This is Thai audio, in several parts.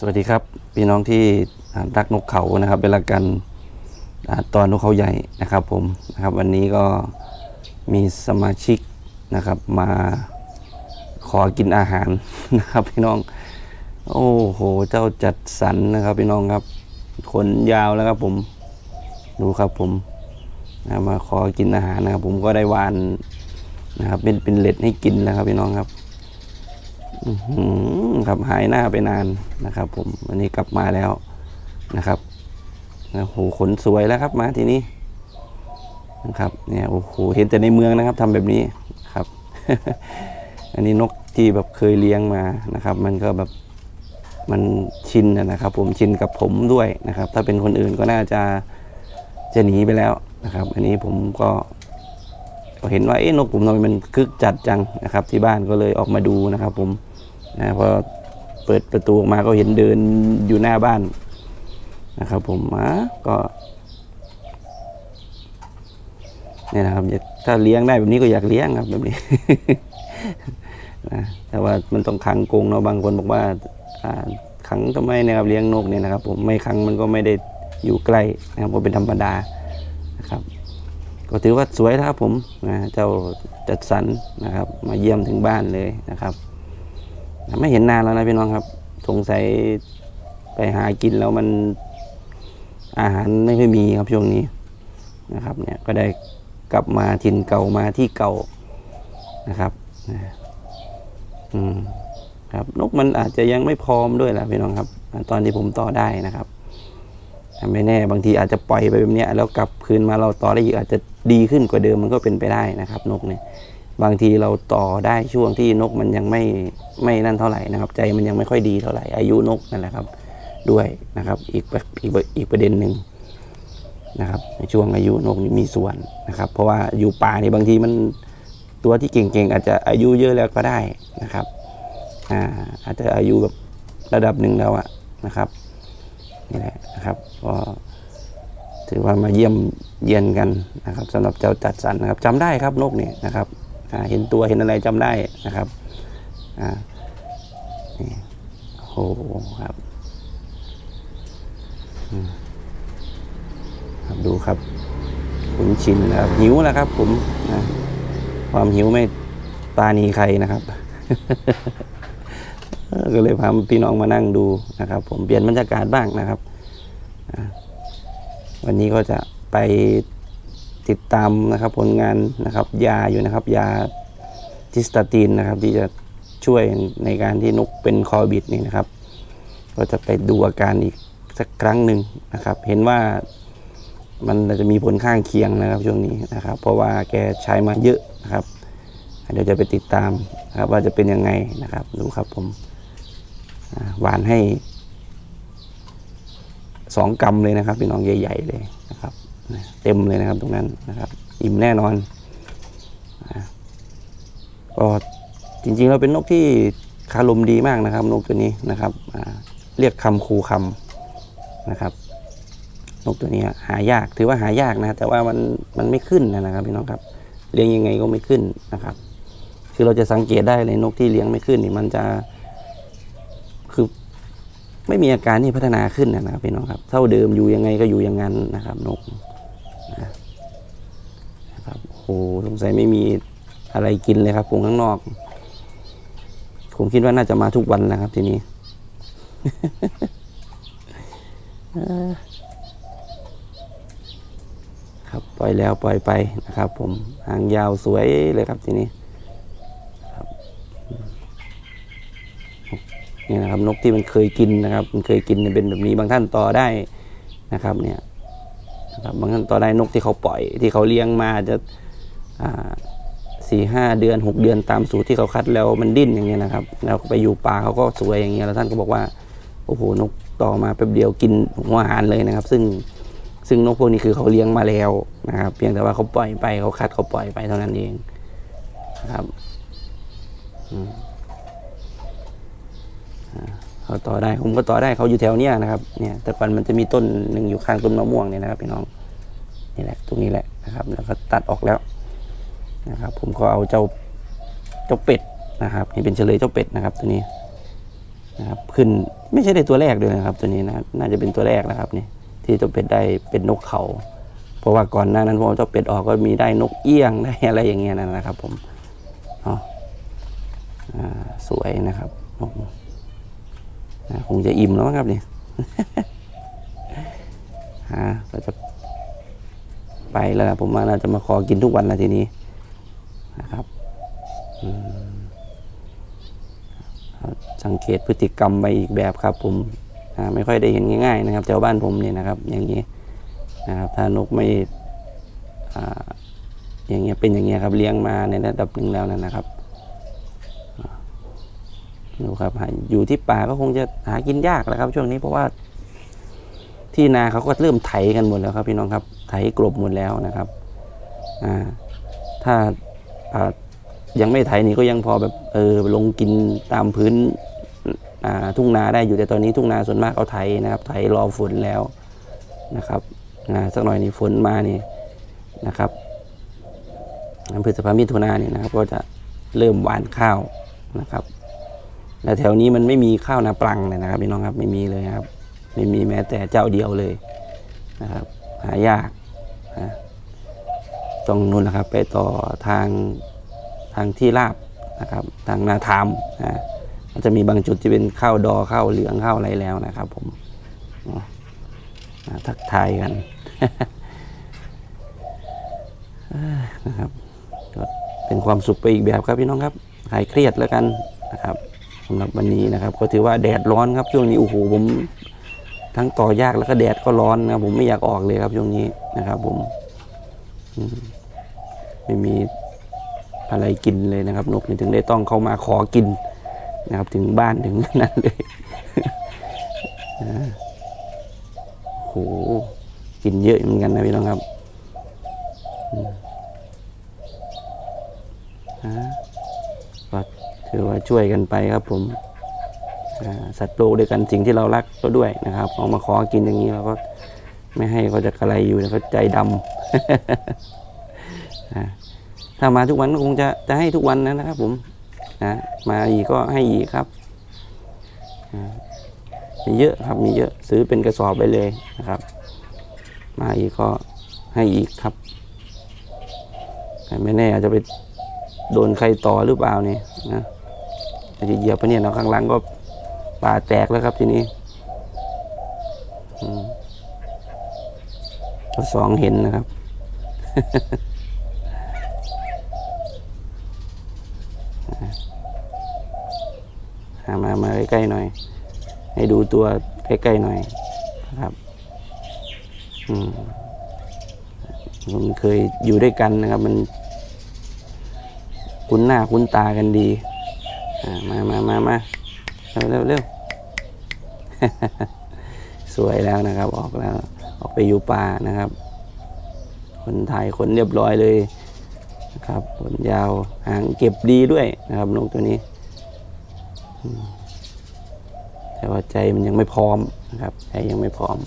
สวัสดีครับพี่น้องที่รักนกเขานะครับเป็นรักกันตอนนกเขาใหญ่นะครับผมนะครับวันนี้ก็มีสมาชิกนะครับมาขอกินอาหารนะครับพี่น้อง โอ้โหเจ้าจัดสรรนะครับพี่น้องครับขนยาวแล้วครับผมดูครับผมมาขอกินอาหารนะครับผมก็ได้วานนะครับเป็นเป็นเล็ดให้กินแล้วครับพี่น้องครับ ครับหายหน้าไปนานนะครับ ผมวันนี้กลับมาแล้วนะครับโอ้โหขนสวยแล้วครับมาทีนี้นะครับ เนี่ยโอ้โหเห็นแต่ในเมืองนะครับทำแบบนี้ครับ อันนี้นกที่แบบเคยเลี้ยงมานะครับ มันก็แบบมันชินนะครับ ผมชินกับผมด้วยนะครับ ถ้าเป็นคนอื่นก็น่าจะจะหนีไปแล้วนะครับ อันนี้ผมก็ก็เห็นว่าเอ๊ะนกผมทำไมมันคึกจัดจังนะครับ ที่บ้านก็เลยออกมาดูนะครับ ผม นะพอเปิดประตูออกมาก็เห็นเดินอยู่หน้าบ้านนะครับ ผมอะก็เนี่ยนะครับถ้าเลี้ยงได้แบบนี้ก็อยากเลี้ยงครับแบบนี้นะแต่ว่ามันต้องขังกรงเนาะบางคนบอกว่าขังทำไมนะครับเลี้ยงนกเนี่ยนะครับ ผมไม่ขังมันก็ไม่ได้อยู่ใกล้นะครับก็เป็นธรรมดานะครับ ก็ถือว่าสวยนะครับผมนะเจ้าจัดสรรนะครับ มาเยี่ยมถึงบ้านเลยนะครับ ไม่เห็นนานแล้วนะพี่น้องครับ สงสัยไปหากินแล้วมันอาหารไม่ค่อยมีครับช่วงนี้นะครับ เนี่ยก็ได้กลับมาถิ่นเก่ามาที่เก่านะครับนะอืมครับ นกมันอาจจะยังไม่พร้อมด้วยแหละพี่น้องครับ ตอนที่ผมต่อได้นะครับไม่แน่บางทีอาจจะปล่อยไปแบบเนี้ยแล้วกลับคืนมาเราต่อได้อีกอาจจะดีขึ้นกว่าเดิมมันก็เป็นไปได้นะครับ นกเนี่ย บางทีเราต่อได้ช่วงที่นกมันยังไม่ไม่นั่นเท่าไหร่นะครับ ใจมันยังไม่ค่อยดีเท่าไหร่ อายุนกนั่นแหละครับ ด้วยนะครับ อีกอีกประอีกประเด็นหนึ่งนะครับในช่วงอายุนกนี่มีส่วนนะครับ เพราะว่าอยู่ป่านี่บางทีมันตัวที่เก่งๆ อาจจะอายุเยอะแล้วก็ได้นะครับอ่าอาจจะอายุแบบระดับหนึ่งแล้วอะนะครับนี่แหละนะครับก็ถือว่ามาเยี่ยมเยียนกันนะครับสำหรับเจ้าจัดสรรนะครับจำได้ครับนกเนี่ยนะครับ เห็นตัวเห็นอะไรจำได้นะครับอ่านี่โอ้โหครับครับดูครับขุนชินนะครับหิวแล้วครับ ผมนะความหิวไม่ตาหนีใครนะครับก็เลยพาพี่น้องมานั่งดูนะครับ ผมเปลี่ยนบรรยากาศบ้างนะครับ วันนี้ก็จะไป ติดตามนะครับผลงานนะครับยาอยู่นะครับ ยาทิสตาตีนนะครับ ที่จะช่วยในการที่นกเป็นคอบิดนี่นะครับ ก็จะไปดูอาการอีกสักครั้งหนึ่งนะครับ เห็นว่ามันจะมีผลข้างเคียงนะครับช่วงนี้นะครับ เพราะว่าแกใช้มาเยอะนะครับ เดี๋ยวจะไปติดตามนะครับว่าจะเป็นยังไงนะครับดูครับผมหวานให้สองกำเลยนะครับพี่น้องใหญ่ ๆ เลยนะครับ เต็มเลยนะครับตรงนั้นนะครับ อิ่มแน่นอนก็จริงๆเราเป็นนกที่คารมดีมากนะครับ นกตัวนี้นะครับอ่าเรียกคำคูคำนะครับ นกตัวนี้หายากถือว่าหายากนะ แต่ว่ามันมันไม่ขึ้นนะครับพี่น้องครับเลี้ยงยังไงก็ไม่ขึ้นนะครับ คือเราจะสังเกตได้เลยนกที่เลี้ยงไม่ขึ้นนี่มันจะคือไม่มีอาการที่พัฒนาขึ้นนะครับพี่น้องครับ เท่าเดิมอยู่ยังไงก็อยู่อย่างนั้นนะครับ นก นะครับโอ้โหสงสัยไม่มีอะไรกินเลยครับกรงข้างนอก ผมคิดว่าน่าจะมาทุกวันนะครับทีนี้ครับปล่อยแล้วปล่อยไปนะครับ ผมหางยาวสวยเลยครับทีนี้นี่นะครับ นกที่มันเคยกินนะครับ มันเคยกินเป็นแบบนี้บางท่านต่อได้นะครับ เนี่ย นะครับบางท่านต่อได้นกที่เขาปล่อยที่เขาเลี้ยงมาจะสี่ห้าเดือนหกเดือนตามสูตรที่เขาคัดแล้วมันดิ้นอย่างเงี้ยนะครับ แล้วไปอยู่ป่าเขาก็สวยอย่างเงี้ยแล้วท่านก็บอกว่าโอ้โหนกต่อมาแป๊บเดียวกินหัวอาหารเลยนะครับ ซึ่งซึ่งนกพวกนี้คือเขาเลี้ยงมาแล้วนะครับ เพียงแต่ว่าเขาปล่อยไปเขาคัดเขาปล่อยไปเท่านั้นเองนะครับ เขาต่อได้ผมก็ต่อได้เขาอยู่แถวเนี้ยนะครับเนี่ยแต่ก่อนมันจะมีต้นหนึ่งอยู่ข้างต้นมะม่วงเนี่ยนะครับพี่น้องนี่แหละตรงนี้แหละนะครับ แล้วก็ตัดออกแล้วนะครับ ผมก็เอาเจ้าเจ้าเป็ดนะครับนี่เป็นเฉลยเจ้าเป็ดนะครับตัวนี้นะครับขึ้นไม่ใช่ได้ตัวแรกด้วยนะครับ ตัวนี้นะน่าจะเป็นตัวแรกนะครับนี่ที่ตัวเป็ดได้เป็นนกเขาเพราะว่าก่อนหน้านั้นพอเจ้าเป็ดออกก็มีได้นกเอี้ยงได้อะไรอย่างเงี้ยนะครับ ผมเนาะอ่าสวยนะครับนกอ่า คงจะอิ่มแล้วมั้งครับเนี่ฮะก็จะไปแล้วผมว่าน่าจะมาขอกินทุกวันและทีนี้นะครับสังเกตพฤติกรรมไปอีกแบบครับ ผมไม่ค่อยได้เห็นง่ายๆ นะครับแถวบ้านผมเนี่ยนะครับ อย่างนี้นะครับถ้านกไม่ออย่างเงี้ยเป็นอย่างเงี้ยครับเลี้ยงมาในระดับหนึ่งแล้วนะนะครับ ดูครับอยู่ที่ป่าก็คงจะหากินยากแล้วครับ ช่วงนี้เพราะว่า ที่นาเขาก็เริ่มไถกันหมดแล้วครับ พี่น้องครับ ไถกลบหมดแล้วนะครับอ่าถ้ายังไม่ไถนี่ก็ยังพอแบบเออลงกินตามพื้นทุ่งนาได้อยู่แต่ตอนนี้ทุ่งนาส่วนมากเขาไถนะครับ ไถรอฝนแล้วนะครับสักหน่อยนี่ฝนมานี่นะครับพฤษภามิถุนาเนี่ยนะครับ ก็จะเริ่มหวานข้าวนะครับ และแถวนี้มันไม่มีข้าวนาปลังเลยนะครับพี่น้องครับไม่มีเลยครับ ไม่มีแม้แต่เจ้าเดียวเลยนะครับ หายากนะต้องนู่นนะครับ ไปต่อทางทางที่ราบนะครับ ทางนาทามนะมันจะมีบางจุดที่เป็นข้าวดอข้าวเหลืองข้าวอะไรแล้วนะครับ ผมเนาทักทายกันนะครับเป็นความสุขไปอีกแบบครับพี่น้องครับหายเครียดแล้วกันนะครับ สำหรับวันนี้นะครับ ก็ถือว่าแดดร้อนครับ ช่วงนี้โอ้โหผมทั้งต่อยากแล้วก็แดดก็ร้อนนะครับ ผมไม่อยากออกเลยครับช่วงนี้นะครับ ผมไม่มีอะไรกินเลยนะครับ นกนี่ถึงได้ต้องเข้ามาขอกินนะครับ ถึงบ้านถึงนั้นเลยโอ้โหกินเยอะเหมือนกันนะพี่น้องครับอืม อ่าก็ถือว่าช่วยกันไปครับผมสัตว์โลกด้วยกันสิ่งที่เรารักก็ด้วยนะครับเอามาขอกินอย่างนี้เราก็ไม่ให้เขาจะกระไรอยู่นะเขาใจดำถ้ามาทุกวันก็คงจะจะให้ทุกวันนะครับ ผมนะมาอีกก็ให้อีกครับมีเยอะครับมีเยอะซื้อเป็นกระสอบไปเลยนะครับ มาอีกก็ให้อีกครับไม่แน่อาจจะไปโดนใครต่อหรือเปล่านี่นะ อาจจะเหยียบไปเนี่ยเนาะข้างหลังก็ป่าแตกแล้วครับทีนี้ก็สองเห็นนะครับหามา มาใกล้ๆหน่อย ให้ดูตัวใกล้ๆหน่อยนะครับ อืมมันเคยอยู่ด้วยกันนะครับ มันคุ้นหน้าคุ้นตากันดี มามามามาเร็วเร็วเร็วสวยแล้วนะครับ ออกแล้ว ออกไปอยู่ป่านะครับ คนถ่ายคนเรียบร้อยเลยนะครับขนยาวหางเก็บดีด้วยนะครับนกตัวนี้ แต่ว่าใจมันยังไม่พร้อมนะครับใจยังไม่พร้อม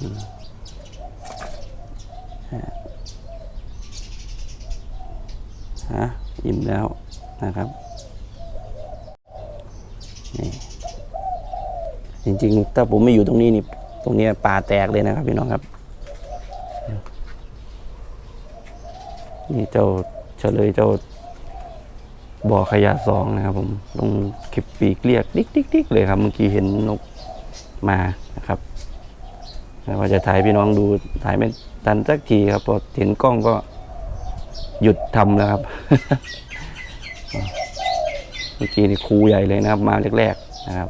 อืมอะฮะอิ่มแล้วนะครับ จริงๆ ถ้าผมไม่อยู่ตรงนี้นี่ ตรงเนี้ยป่าแตกเลยนะครับพี่น้องครับ นี่เจ้าเฉลยเจ้าบ่อขยะสองนะครับ ผมตรงคลิปปีกเรียกดิ๊กดิ๊กดิ๊กเลยครับเมื่อกี้เห็นนกมานะครับวว่าจะถ่ายพี่น้องดูถ่ายไม่ทันสักทีครับพอเห็นกล้องก็หยุดทำแล้วครับ เมื่อกี้นี่ครูใหญ่เลยนะครับ มาแรกๆนะครับ